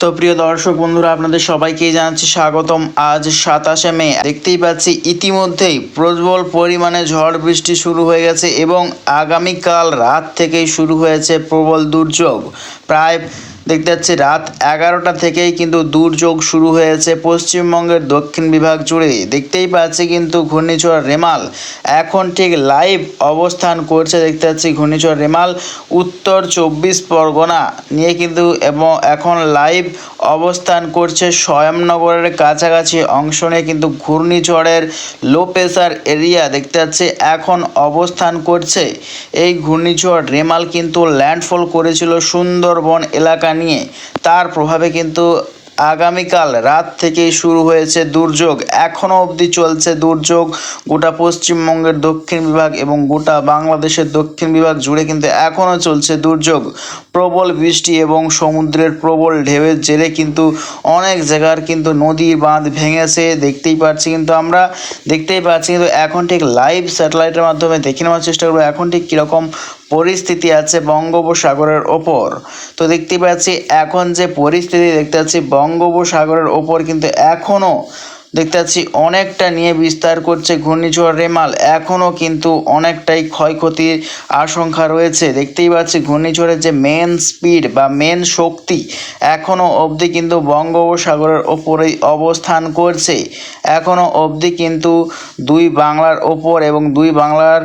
তো প্রিয় দর্শক বন্ধুরা, আপনাদের সবাইকে জানাচ্ছি স্বাগতম আজ সাতাশে মে। দেখতেই পাচ্ছি ইতিমধ্যেই প্রবল পরিমাণে ঝড় বৃষ্টি শুরু হয়ে গেছে এবং আগামীকাল রাত থেকেই শুরু হয়েছে প্রবল দুর্যোগ। প্রায় দেখতে পাচ্ছি রাত এগারোটা থেকেই কিন্তু দুর্যোগ শুরু হয়েছে পশ্চিমবঙ্গের দক্ষিণ বিভাগ জুড়ে। দেখতেই পাচ্ছি কিন্তু ঘূর্ণিঝড় রেমাল। এখন ঠিক লাইভ অবস্থান করছে দেখতে পাচ্ছি ঘূর্ণিঝড় রেমাল উত্তর চব্বিশ পরগনা নিয়ে কিন্তু এবং এখন লাইভ অবস্থান করছে স্বয়ংনগরের কাছাকাছি অংশ নিয়ে কিন্তু ঘূর্ণিঝড়ের লো প্রেসার এরিয়া দেখতে পাচ্ছি এখন অবস্থান করছে। এই ঘূর্ণিঝড় রেমাল কিন্তু ল্যান্ডফল করেছিল সুন্দরবন এলাকা নিয়ে। তার প্রভাবে কিন্তু আগামীকাল রাত থেকেই শুরু হয়েছে দুর্যোগ। এখনও অবধি চলছে দুর্যোগ। গোটা পশ্চিমবঙ্গের দক্ষিণ বিভাগ এবং গোটা বাংলাদেশের দক্ষিণ বিভাগ জুড়ে কিন্তু এখনও চলছে দুর্যোগ। প্রবল বৃষ্টি এবং সমুদ্রের প্রবল ঢেউয়ের জেরে কিন্তু অনেক জায়গার কিন্তু নদীর বাঁধ ভেঙেছে। দেখতেই পাচ্ছি কিন্তু আমরা, দেখতেই পাচ্ছি কিন্তু এখন ঠিক লাইভ স্যাটেলাইটের মাধ্যমে দেখে নেওয়ার চেষ্টা করব। এখন ঠিক কীরকম পরিস্থিতি আছে বঙ্গোপসাগরের ওপর। তো দেখতে পাচ্ছি, এখন যে পরিস্থিতি দেখতে পাচ্ছি, বঙ্গোপসাগরের ওপর কিন্তু এখনও দেখতে পাচ্ছি, অনেকটা নিয়ে বিস্তার করছে ঘূর্ণিঝড় রেমাল। এখনও কিন্তু অনেকটাই ক্ষয়ক্ষতির আশঙ্কা রয়েছে। দেখতেই পাচ্ছি, ঘূর্ণিঝড়ের যে মেন স্পিড বা মেন শক্তি এখনও অবধি কিন্তু বঙ্গোপসাগরের ওপরেই অবস্থান করছে। এখনও অবধি কিন্তু দুই বাংলার ওপর এবং দুই বাংলার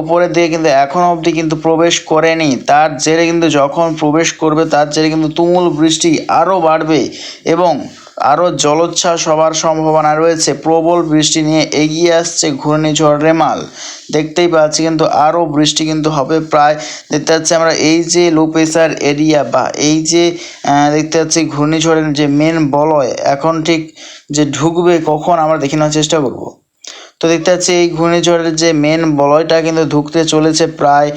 ওপরের দিকে কিন্তু এখনও অবধি কিন্তু প্রবেশ করেনি। তার জেরে কিন্তু যখন প্রবেশ করবে, তার জেরে কিন্তু তুমুল বৃষ্টি আরও বাড়বে এবং আরও জলোচ্ছ্বাস হওয়ার সম্ভাবনা রয়েছে। প্রবল বৃষ্টি নিয়ে এগিয়ে আসছে ঘূর্ণিঝড় রেমাল। দেখতেই পাচ্ছি কিন্তু আরও বৃষ্টি কিন্তু হবে প্রায়। দেখতে পাচ্ছি আমরা এই যে লো প্রেসার এরিয়া বা এই যে দেখতে পাচ্ছি ঘূর্ণিঝড়ের যে মেন বলয়, এখন ঠিক যে ঢুকবে কখন আমরা দেখে নেওয়ার চেষ্টা করব। তো দেখতে পাচ্ছি এই ঘূর্ণিঝড়ের যে মেন বলয়টা কিন্তু ঢুকতে চলেছে প্রায়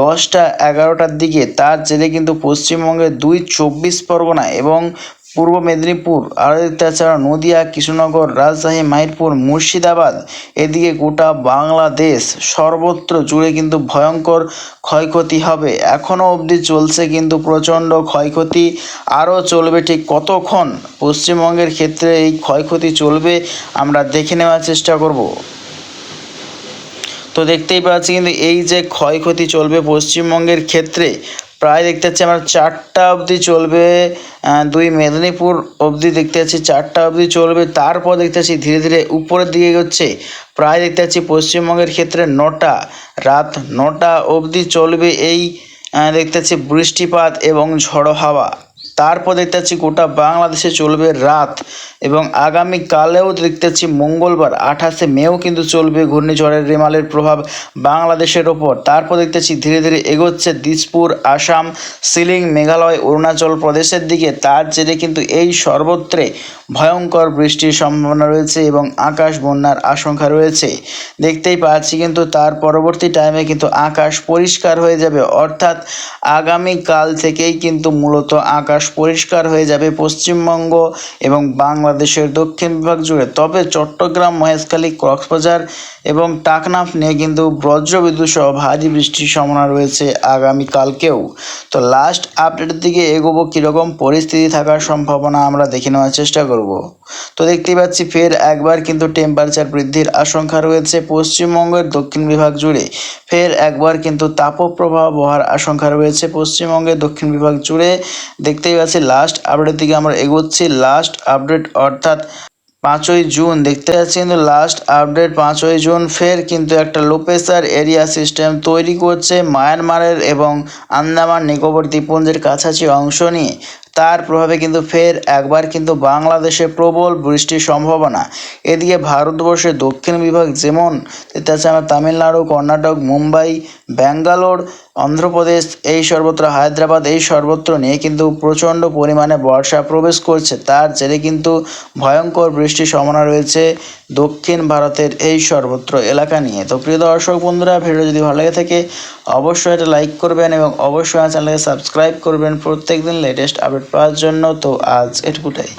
দশটা এগারোটার দিকে। তার জেরে কিন্তু পশ্চিমবঙ্গের দুই চব্বিশ পরগনা এবং পূর্ব মেদিনীপুর পাচ্ছি আমরা নদিয়া, কৃষ্ণনগর রাজশাহী মাহিরপুর মুর্শিদাবাদ, এদিকে গোটা বাংলাদেশ। সর্বত্র জুড়ে কিন্তু ভয়ঙ্কর ক্ষয়ক্ষতি হবে। এখনও অবধি চলছে কিন্তু প্রচণ্ড ক্ষয়ক্ষতি। আরও চলবে ঠিক কতক্ষণ? পশ্চিমবঙ্গের ক্ষেত্রে এই ক্ষয়ক্ষতি চলবে আমরা দেখে নেওয়ার চেষ্টা করব। তো দেখতেই পাচ্ছি কিন্তু এই যে ক্ষয়ক্ষতি চলবে পশ্চিমবঙ্গের ক্ষেত্রে প্রায় দেখতে পাচ্ছি আমার চারটা অবধি চলবে দুই মেদিনীপুর অবধি দেখতে পাচ্ছি, চারটা অবধি চলবে, তারপর দেখতে পাচ্ছি ধীরে ধীরে উপরের দিকে হচ্ছে প্রায় দেখতে পাচ্ছি পশ্চিমবঙ্গের ক্ষেত্রে নটা, রাত নটা অবধি চলবে এই দেখতে পাচ্ছি বৃষ্টিপাত এবং ঝড়ো হাওয়া। তারপর দেখতে পাচ্ছি গোটা বাংলাদেশে চলবে রাত এবং আগামীকালেও দেখতে পাচ্ছি মঙ্গলবার, আঠাশে মেও কিন্তু চলবে ঘূর্ণিঝড়ের রেমালের প্রভাব বাংলাদেশের ওপর। তারপর দেখতে পাচ্ছি ধীরে ধীরে এগোচ্ছে দিসপুর, আসাম, সিলিং, মেঘালয়, অরুণাচল প্রদেশের দিকে। তার জেরে কিন্তু এই সর্বত্রে ভয়ঙ্কর বৃষ্টির সম্ভাবনা রয়েছে এবং আকাশ বন্যার আশঙ্কা রয়েছে। দেখতেই পাচ্ছি কিন্তু তার পরবর্তী টাইমে কিন্তু আকাশ পরিষ্কার হয়ে যাবে। অর্থাৎ আগামীকাল থেকেই কিন্তু মূলত আকাশ পরিষ্কার হয়ে যাবে পশ্চিমবঙ্গ এবং বাংলাদেশের দক্ষিণ বিভাগ জুড়ে। তবে চট্টগ্রাম, মহেশখালী, কক্সবাজার এবং টাকনাফ নিয়ে কিন্তু বজ্রবিদ্যুৎ সহ ভারী বৃষ্টির সম্ভাবনা রয়েছে আগামীকালকেও তো লাস্ট আপডেটের দিকে এগোবো, কীরকম পরিস্থিতি থাকার সম্ভাবনা আমরা দেখে নেওয়ার চেষ্টা করব। তো দেখতেই পাচ্ছি ফের একবার কিন্তু টেম্পারেচার বৃদ্ধির আশঙ্কা রয়েছে পশ্চিমবঙ্গের দক্ষিণ বিভাগ জুড়ে। ফের একবার কিন্তু তাপপ্রবাহ বহার আশঙ্কা রয়েছে পশ্চিমবঙ্গের দক্ষিণ বিভাগ জুড়ে। দেখতেই পাচ্ছি লাস্ট আপডেটের দিকে আমরা এগোচ্ছি। লাস্ট আপডেট অর্থাৎ পাঁচই জুন। দেখতে পাচ্ছি কিন্তু লাস্ট আপডেট পাঁচই জুন। ফের কিন্তু একটা লোপেসার এরিয়া সিস্টেম তৈরি করছে মায়ানমারের এবং আন্দামান নিকোবর দ্বীপপুঞ্জের কাছাকাছি অংশ নিয়ে। তার প্রভাবে কিন্তু ফের একবার কিন্তু বাংলাদেশে প্রবল বৃষ্টির সম্ভাবনা। এদিকে ভারতবর্ষের দক্ষিণ বিভাগ যেমন তামিলনাড়ু, কর্ণাটক, মুম্বাই, ব্যাঙ্গালোর, অন্ধ্রপ্রদেশ, এই সর্বত্র হায়দ্রাবাদ, এই সর্বত্র নিয়ে কিন্তু প্রচণ্ড পরিমাণে বর্ষা প্রবেশ করছে। তার জেরে কিন্তু ভয়ঙ্কর বৃষ্টির সম্ভাবনা রয়েছে দক্ষিণ ভারতের এই সর্বত্র এলাকা নিয়ে। তো প্রিয় দর্শক বন্ধুরা ভিডিও যদি ভালো লাগে থাকে, অবশ্যই এটা লাইক করবেন এবং অবশ্যই চ্যানেলকে সাবস্ক্রাইব করবেন। প্রত্যেকদিন লেটেস্ট আপডেট পাওয়ার জন্য তো আজ এটুকুটাই।